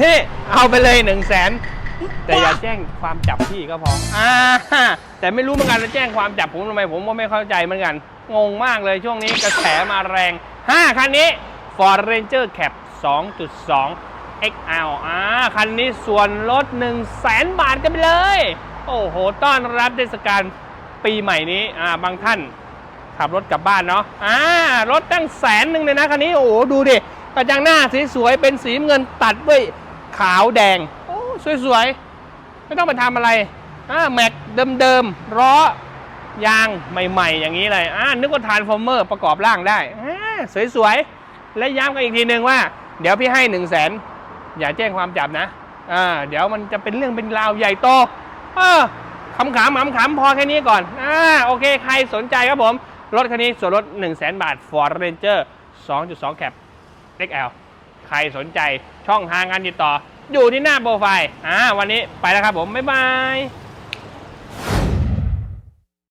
นี่เอาไปเลยหนึ่งแสนแต่อย่าแจ้งความจับพี่ก็พออ่าแต่ไม่รู้เหมือนกันจะแจ้งความจับผมทำไมผมก็ไม่เข้าใจเหมือนกันงงมากเลยช่วงนี้กระแสมาแรง 5 คันนี้ Ford Ranger Cap 2.2 XL อ่าคันนี้ส่วนลด 1 0 0 0 0แสนบาทกันไปเลย โอ้โห ต้อนรับเทศกาลปีใหม่นี้อ่าบางท่านขับรถกลับบ้านเนาะอ่ารถตั้งแสนหนึ่งเลยนะคันนี้ โอ้โห ดูดิกระจังหน้าสวยเป็นสีเงินตัดด้วย ขาวแดง โอ้สวยๆ ไม่ต้องไปทำอะไรอ่าแม็กเดิมๆล้อยางใหม่ ๆ อย่างนี้เลยอ่านึกว่าทานฟอร์เมอร์ประกอบร่างได้อ่าสวยๆ และย้ำกันอีกทีหนึ่งว่า เดี๋ยวพี่ให้หนึ่งแสนอย่าแจ้งความจับนะอ่าเดี๋ยวมันจะเป็นเรื่องเป็นราวใหญ่โตเออขำๆขำๆพอแค่นี้ก่อนอ่าโอเค ใครสนใจครับผม รถคันนี้ส่วนลด1 0 0 0 0แบาท Ford Ranger 2.2 Cap XL ใครสนใจช่องทางการติดต่อ อยู่ที่หน้าโปรไฟล์อ่าวันนี้ไปแล้วครับผม บ๊ายบาย